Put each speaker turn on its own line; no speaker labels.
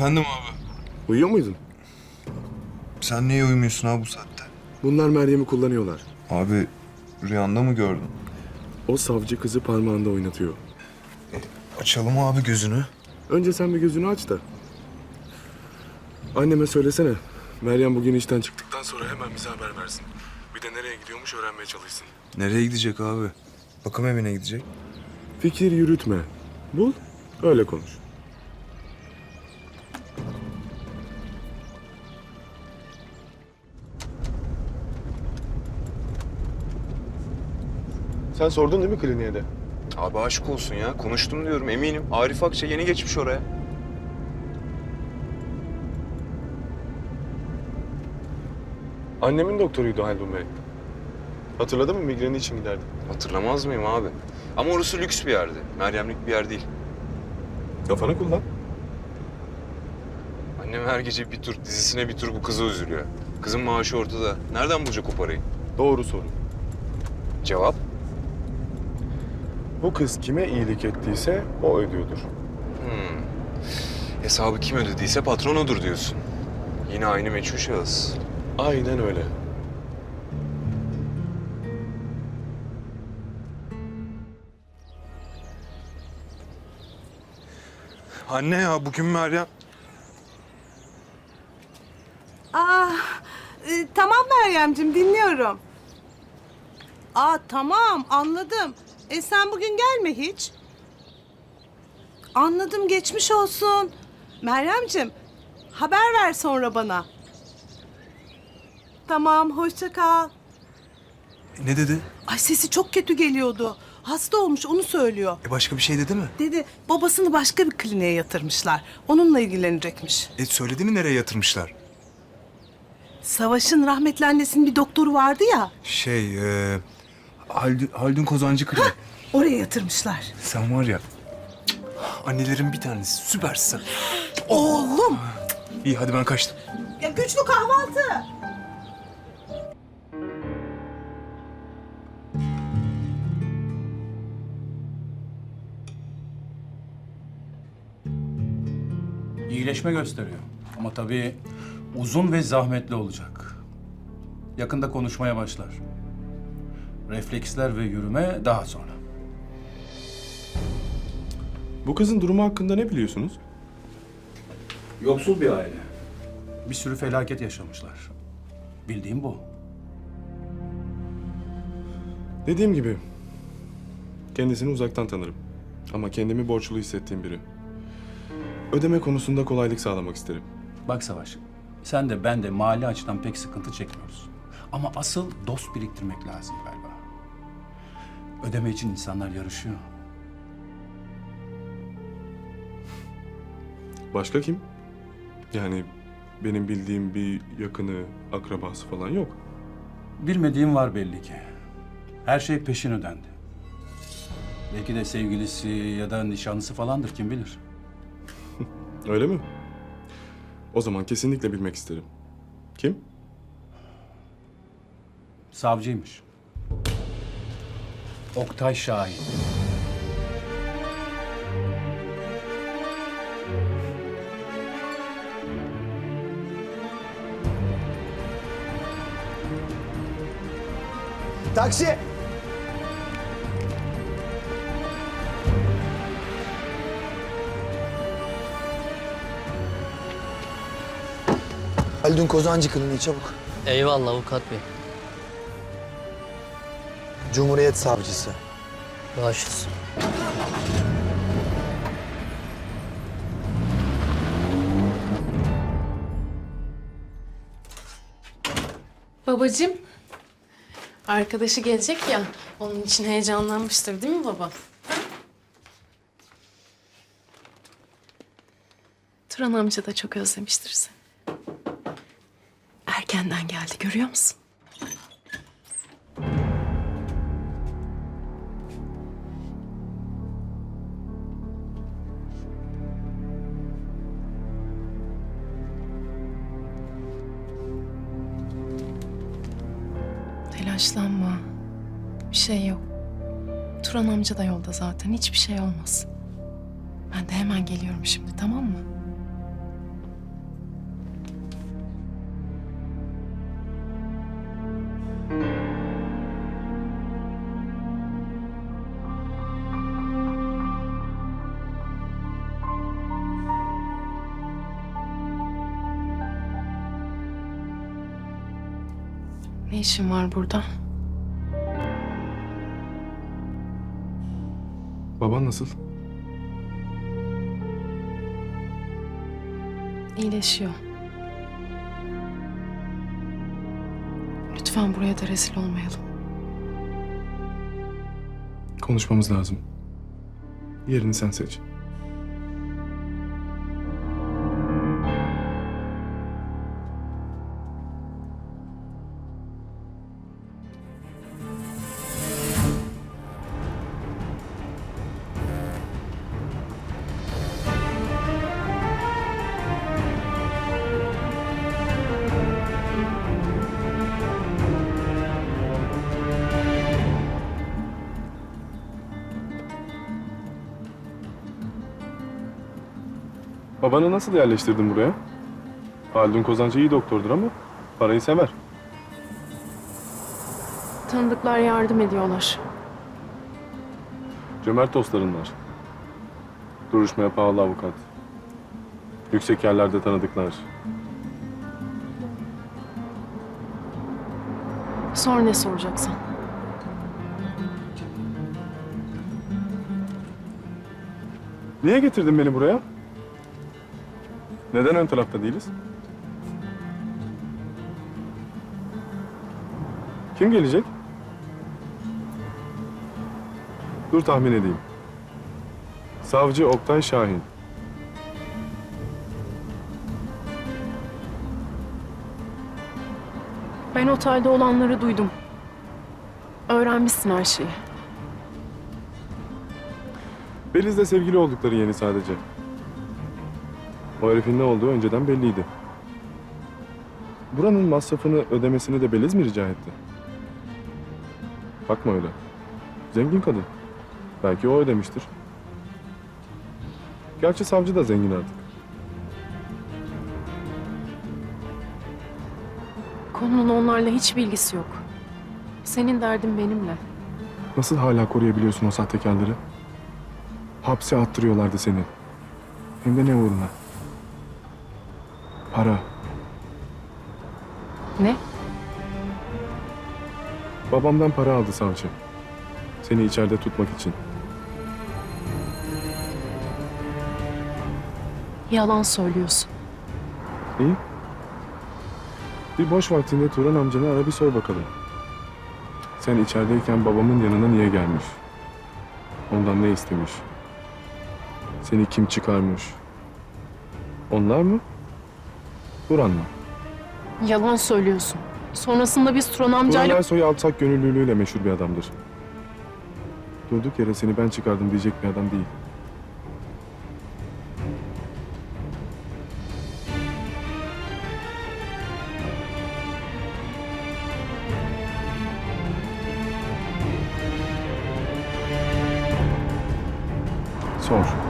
Efendim abi.
Uyuyor muydun?
Sen niye uyumuyorsun abi bu saatte?
Bunlar Meryem'i kullanıyorlar.
Abi rüyanda mı gördün?
O savcı kızı parmağında oynatıyor.
Açalım abi gözünü.
Önce sen bir gözünü aç da. Anneme söylesene. Meryem bugün işten çıktıktan sonra hemen bize haber versin. Bir de nereye gidiyormuş öğrenmeye çalışsın.
Nereye gidecek abi? Bakım evine gidecek.
Fikir yürütme. Bul, öyle konuş. Sen sordun değil mi kliniğe de?
Abi aşık olsun ya. Konuştum diyorum eminim. Arif Akça yeni geçmiş oraya.
Annemin doktoruydu Haldun Bey. Hatırladın mı migreni için giderdi.
Hatırlamaz mıyım abi? Ama orası lüks bir yerdi. Meryemlik bir yer değil.
Kafanı kullan.
Annem her gece bir tur, dizisine bir tur bu kıza üzülüyor. Kızın maaşı ortada. Nereden bulacak o parayı?
Doğru soru.
Cevap?
Bu kız kime iyilik ettiyse o ödüyordur.
Hmm. Hesabı kim ödediyse patron odur diyorsun. Yine aynı meçhul şahıs.
Aynen öyle.
Anne ya bugün Meryem...
Aa, e, tamam Meryem'cim dinliyorum. Aa tamam anladım. E sen bugün gelme hiç. Anladım geçmiş olsun. Meryem'cim haber ver sonra bana. Tamam hoşça kal.
Ne dedi?
Ay sesi çok kötü geliyordu. Hasta olmuş onu söylüyor.
E başka bir şey dedi mi?
Dedi babasını başka bir kliniğe yatırmışlar. Onunla ilgilenecekmiş.
E söyledi mi nereye yatırmışlar?
Savaş'ın rahmetli annesinin bir doktoru vardı ya.
Şey, e, Haldun, Haldun Kozancı Kırı.
Oraya yatırmışlar.
sen var ya, annelerin bir tanesi, süpersin.
Oğlum.
İyi hadi ben kaçtım.
Ya güçlü kahvaltı.
İyileşme gösteriyor. Ama tabii uzun ve zahmetli olacak. Yakında konuşmaya başlar. Refleksler ve yürüme daha sonra.
Bu kızın durumu hakkında ne biliyorsunuz?
Yoksul bir aile. Bir sürü felaket yaşamışlar. Bildiğim bu.
Dediğim gibi kendisini uzaktan tanırım. Ama kendimi borçlu hissettiğim biri. Ödeme konusunda kolaylık sağlamak isterim.
Bak Savaş, sen de ben de mali açıdan pek sıkıntı çekmiyoruz. Ama asıl dost biriktirmek lazım galiba. Ödeme için insanlar yarışıyor.
Başka kim? Yani benim bildiğim bir yakını, akrabası falan yok.
Bilmediğim var belli ki. Her şey peşin ödendi. Belki de sevgilisi ya da nişanlısı falandır kim bilir.
Öyle mi? O zaman kesinlikle bilmek isterim. Kim?
Savcıymış. Oktay Şahin.
Taksi! Haldun Kozancı Kliniği çabuk.
Eyvallah avukat bey.
Cumhuriyet Savcısı.
Başüstüne.
Babacığım, arkadaşı gelecek ya, onun için heyecanlanmıştır değil mi baba? Turan amca da çok özlemiştir seni. Erkenden geldi, görüyor musun? Telaşlanma. Bir şey yok. Turan amca da yolda zaten. Hiçbir şey olmaz. Ben de hemen geliyorum şimdi tamam mı? Ne işin var burada?
Baban nasıl?
İyileşiyor. Lütfen buraya da rezil olmayalım.
Konuşmamız lazım. Yerini sen seç. Babanı nasıl yerleştirdin buraya? Haldun Kozancı iyi doktordur ama parayı sever.
Tanıdıklar yardım ediyorlar.
Cömert dostlarınlar. Duruşmaya pahalı avukat. Yüksek yerlerde tanıdıklar.
Sor ne soracaksan.
Niye getirdin beni buraya? Neden ön tarafta değiliz? Kim gelecek? Dur tahmin edeyim. Savcı Oktay Şahin.
Ben otelde olanları duydum. Öğrenmişsin her şeyi.
Beliz'le sevgili oldukları yeni sadece. O herifin ne olduğu önceden belliydi. Buranın masrafını ödemesini de Beliz mi rica etti? Bakma öyle. Zengin kadın. Belki o ödemiştir. Gerçi savcı da zengin artık.
Konunun onlarla hiç bilgisi yok. Senin derdin benimle.
Nasıl hala koruyabiliyorsun o sahtekarları? Hapse attırıyorlardı seni. Hem de ne uğruna? Para.
Ne?
Babamdan para aldı savcı. Seni içeride tutmak için.
Yalan söylüyorsun.
İyi. Bir boş vaktinde Turan amcanı ara bir sor bakalım. Sen içerideyken babamın yanına niye gelmiş? Ondan ne istemiş? Seni kim çıkarmış? Onlar mı? Turan mı?
Yalan söylüyorsun. Sonrasında biz Turan
Turan
amcayla...
Ersoy alçak gönüllülüğüyle meşhur bir adamdır. Durduk yere seni ben çıkardım diyecek bir adam değil. Sor.